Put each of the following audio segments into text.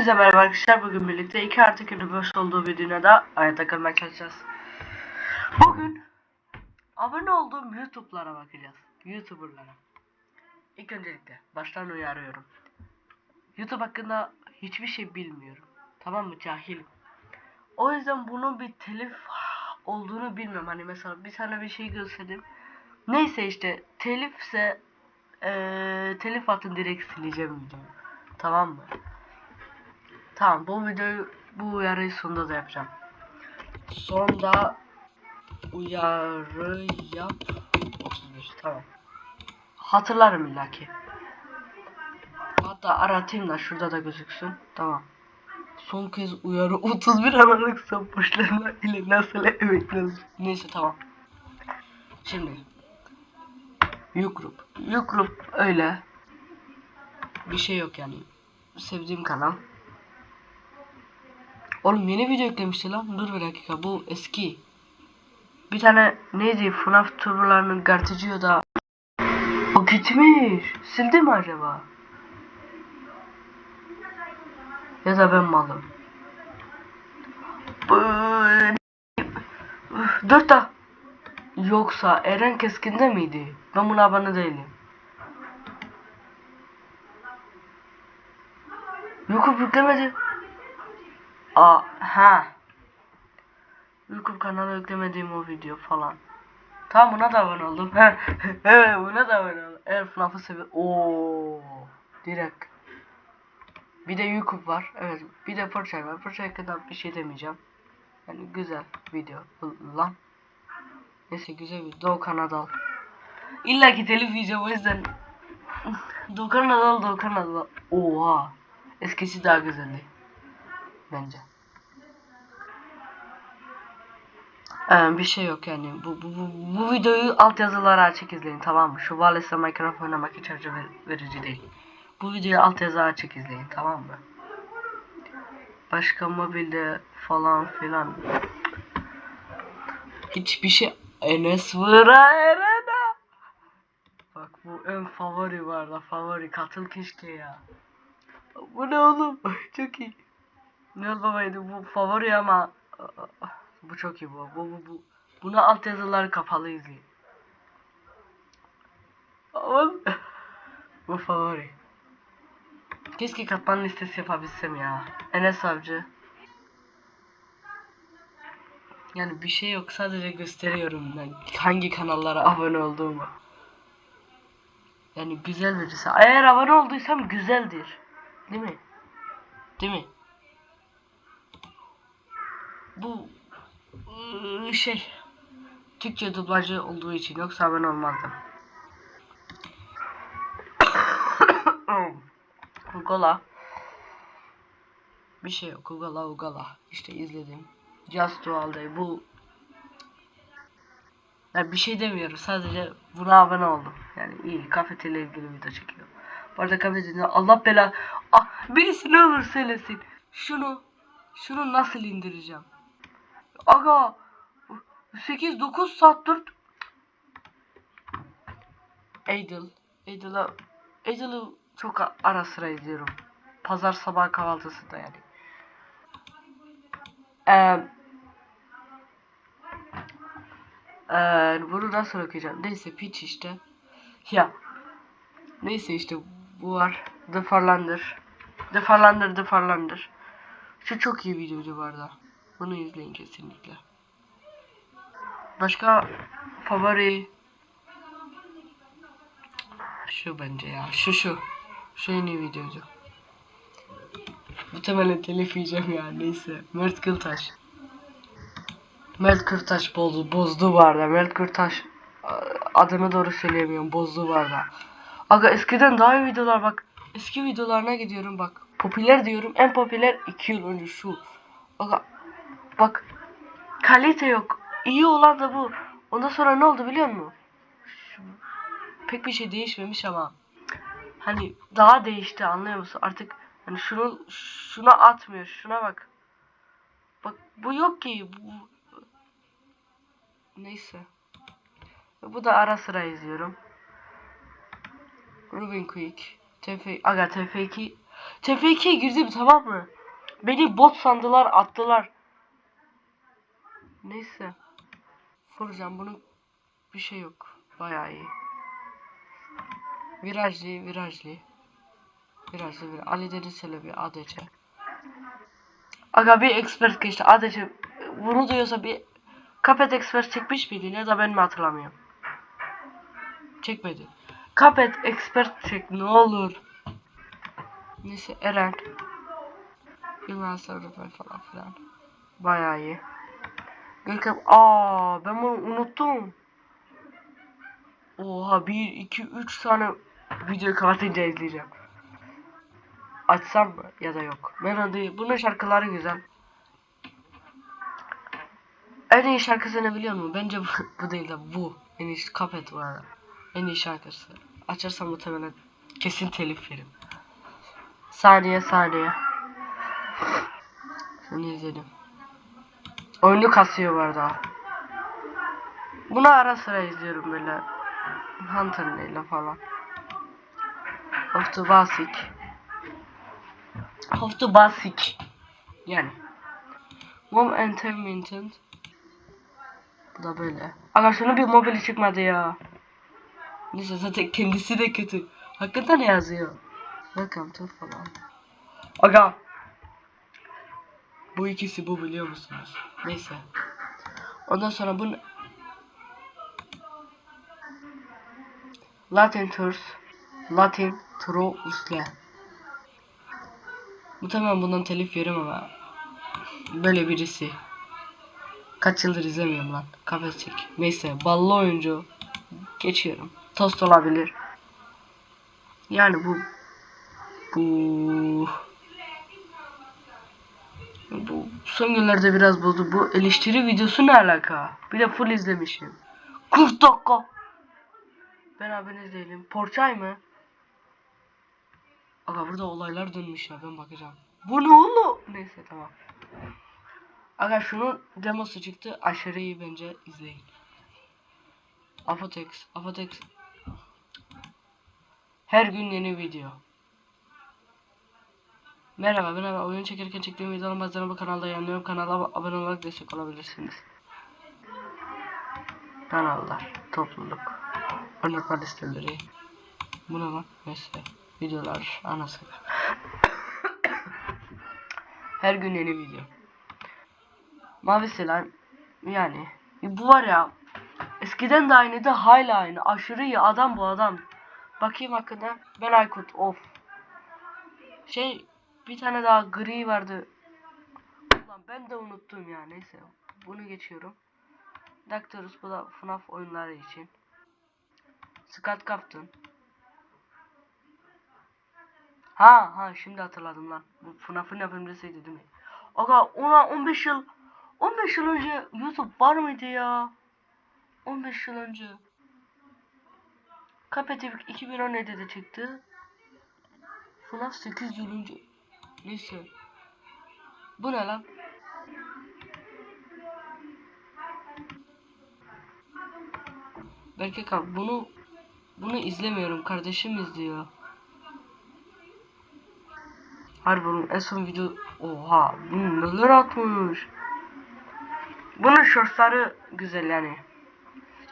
Hepinize merhaba arkadaşlar. Bugün birlikte 2 artı 2'nin boş olduğu bir dünyada hayatta kalmaya çalışacağız. Bugün abone olduğum YouTube'lara bakacağız. YouTuber'lara. İlk öncelikle baştan uyarıyorum. YouTube hakkında hiçbir şey bilmiyorum. Tamam mı? Cahilim. O yüzden bunun bir telif olduğunu bilmiyorum. Hani mesela bir tane bir şey gösterdim. Neyse işte telifse eee telif atın direkt sileceğim videoyu. Tamam mı? Tamam bu videoyu bu uyarıyı sonunda da yapacağım. Sonda uyarı yap 31 tamam. Hatırlarım illaki. Hatta aratayım da şurada da gözüksün. Tamam. Son kez uyarı 31 Aralık sapmışlarına ile nasıl emekliyoruz. Neyse tamam. Şimdi. Yukrup. Yukrup öyle. Bir şey yok yani. Sevdiğim kanal. Oğlum yeni video eklemişti lan. Dur bir dakika bu eski. Bir tane neydi FNAF turlarının Garticcio da o gitmiş. Sildi mi acaba? Ya da ben malım. Dört da. Yoksa Eren Keskin'de miydi? Ben buna abone değilim. Yok yüklemedi. Aa, ha. YouTube kanalı yüklemediğim o video falan. Tamam buna da abone oldum. evet buna da abone oldum. Eğer FNAF'ı seviyor. Oo, direkt. Bir de YouTube var. Evet. Bir de Porçay var. Porçay hakkında bir şey demeyeceğim. Yani güzel video. Lan. Neyse güzel bir Doğukan Adal. İlla ki telif yiyeceğim o yüzden. Doğukan Adal, Doğukan Adal. Oha. Eskisi daha güzeldi. Bence. Ee, bir şey yok yani. Bu, bu, bu, bu videoyu altyazılara açık izleyin tamam mı? Şu Wallace'la Minecraft oynamak hiç ver- verici değil. Bu videoyu altyazı açık izleyin tamam mı? Başka mobilde falan filan. Hiçbir şey Enes Vıra Eren'e. Bak bu en favori var da favori katıl keşke ya. Bu ne oğlum? Çok iyi. Ne babaydı bu favori ama bu çok iyi bu. Bu bu bu. Buna altyazılar kapalı izleyin. Ama bu favori. Keşke katman listesi yapabilsem ya. Enes Avcı. Yani bir şey yok sadece gösteriyorum ben hangi kanallara abone olduğumu. Yani güzel birisi. Eğer abone olduysam güzeldir. Değil mi? Değil mi? Bu ıı, şey Türkçe dublajı olduğu için yoksa ben olmazdım. Gola. Bir şey yok. Ugala Ugala. İşte izledim. Just Dual Day. Bu ya bir şey demiyorum. Sadece buna abone oldum. Yani iyi. Kafeteyle ilgili video çekiyor. Bu arada kafeteyle Allah bela. Ah, birisi ne olur söylesin. Şunu şunu nasıl indireceğim? Aga 8-9 saat dur. Idol. Idol'ı Idol'ı çok ara sıra izliyorum. Pazar sabah kahvaltısında yani. Eee Eee bunu nasıl okuyacağım? Neyse pitch işte. Ya. Neyse işte bu var. The Farlander. The Farlander, The Farlander. Şu çok iyi videocu bu arada. Bunu izleyin kesinlikle. Başka favori şu bence ya. Şu şu. Şu en iyi videocu. Muhtemelen telif yiyeceğim ya neyse. Mert Kıltaş. Mert Kırtaş bozdu, bozdu bu arada. Mert Kırtaş a- adını doğru söyleyemiyorum. Bozdu bu arada. Aga eskiden daha iyi videolar bak. Eski videolarına gidiyorum bak. Popüler diyorum. En popüler 2 yıl önce şu. Aga bak kalite yok. İyi olan da bu. Ondan sonra ne oldu biliyor musun? Pek bir şey değişmemiş ama hani daha değişti anlıyor musun? Artık hani şunu şuna atmıyor. Şuna bak. Bak bu yok ki. Bu, Neyse. Bu da ara sıra izliyorum. Ruben Quick. TF Aga TF2 TF2'ye girdim tamam mı? Beni bot sandılar attılar. Neyse. Furcan bunun bir şey yok. Bayağı iyi. Virajlı, virajlı. Virajlı, virajlı. Ali Deniz Çelebi, ADC. Aga bir expert geçti. ADC bunu duyuyorsa bir Kapet expert çekmiş miydi ya da ben mi hatırlamıyorum. Çekmedi. Kapet expert çek ne olur. Neyse Eren. Yılmaz Sarıbay falan filan. Bayağı iyi. Görkem aa ben bunu unuttum. Oha 1 2 3 tane video kapatınca izleyeceğim. Açsam mı ya da yok. Melody bunun şarkıları güzel. En iyi şarkısını biliyor musun? Bence bu, bu değil de bu. En iyi Cuphead bu arada. En iyi şarkısı. Açarsam muhtemelen kesin telif yerim. Saniye saniye. Şunu izledim. Oyunu kasıyor bu arada. Bunu ara sıra izliyorum böyle. Hunter ile falan. Of the basic. Of the basic. Yani. Mom Entertainment. Bu da böyle. Ama şunu bir mobili çıkmadı ya. Neyse zaten kendisi de kötü. Hakikaten yazıyor? Welcome to falan. Aga. Bu ikisi bu biliyor musunuz? Neyse. Ondan sonra bu Latin Tours Latin Tro Usle Muhtemelen bundan telif yerim ama Böyle birisi. Kaç yıldır izlemiyorum lan. Kafes çek. Neyse ballı oyuncu. Geçiyorum. Tost olabilir. Yani bu Bu Bu son günlerde biraz bozdu. Bu eleştiri videosu ne alaka? Bir de full izlemişim. 40 dakika. Ben abiniz değilim. Porçay mı? Aga burada olaylar dönmüş ya ben bakacağım. Bu ne oğlum? Neyse tamam. Aga şunun demosu çıktı. Aşırı iyi bence izleyin. Apotex. Apotex. Her gün yeni video. Merhaba ben oyun çekerken çektiğim videoların bazılarını bu kanalda yayınlıyorum. Kanala ab- abone olarak destek olabilirsiniz. Kanallar, topluluk, örnek listeleri. Bu ne lan? Neyse. Videolar, anası. Her gün yeni video. Mavi slime yani bu var ya eskiden de aynıydı hala aynı aşırı iyi adam bu adam bakayım hakkında ben Aykut of şey bir tane daha gri vardı. Ulan ben de unuttum ya neyse. Bunu geçiyorum. Doctorus FNAF oyunları için. Scott Captain. Ha ha şimdi hatırladım lan. Bu FNAF'ın yapımcısıydı değil mi? Aga ona 15 yıl 15 yıl önce YouTube var mıydı ya? 15 yıl önce. Cuphead 2017'de çıktı. FNAF 8 yıl önce. Neyse. Bu ne lan? Belki kal bunu bunu izlemiyorum kardeşim izliyor. Harbi bunun en son video oha bunu neler atmış. Bunun shortsları güzel yani.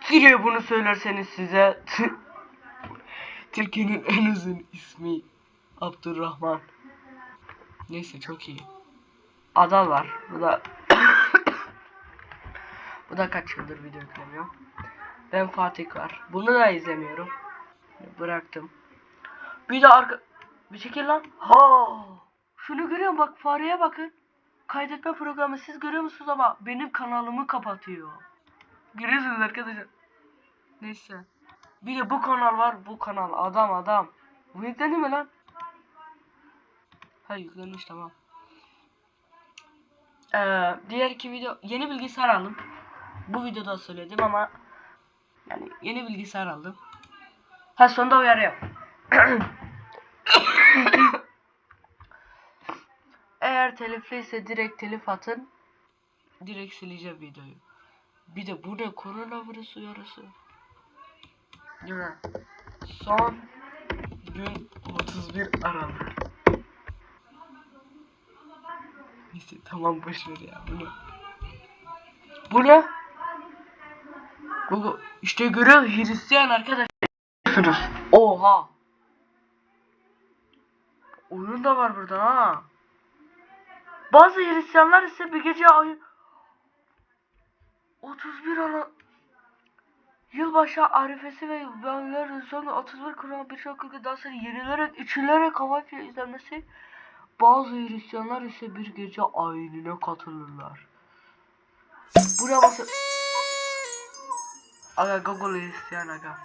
Size bunu söylerseniz size Türkiye'nin en uzun ismi Abdurrahman. Neyse çok iyi. Adal var. Bu da Bu da kaç yıldır video yüklemiyor. Ben Fatih var. Bunu da izlemiyorum. Bıraktım. Bir de arka... Bir çekil lan. Ha! Şunu görüyor musun? Bak fareye bakın. Kaydetme programı siz görüyor musunuz ama benim kanalımı kapatıyor. Görüyorsunuz arkadaşlar. Neyse. Bir de bu kanal var. Bu kanal. Adam adam. Bu yüklendi mi lan? Ha yüklenmiş tamam. Ee, diğer iki video yeni bilgisayar aldım. Bu videoda söyledim ama yani yeni bilgisayar aldım. Ha sonunda uyarıyor. Eğer telifliyse direkt telif atın. Direkt sileceğim videoyu. Bir de bu ne koronavirüs uyarısı. Değil mi? Son gün 31 Aralık. Neyse tamam boşver ya bunu. Bu ne? Bu işte görüyor Hristiyan arkadaşlar. Oha. Oyun da var burada ha. Bazı Hristiyanlar ise bir gece ayı 31 ana Yılbaşı arifesi ve yılların sonu 31 Kur'an birçok ülkeden sonra yenilerek, içilerek hava izlenmesi bazı Hristiyanlar ise bir gece ayinine katılırlar. Buraya basın. Aga Google Hristiyan aga.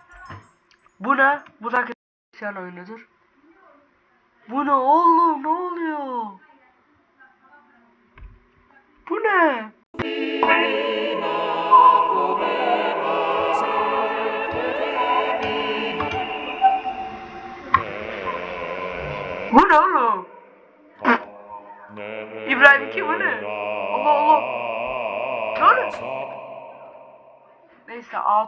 Bu ne? Bu da Hristiyan oyunudur. Bu ne oğlum ne oluyor? Bu ne? Allah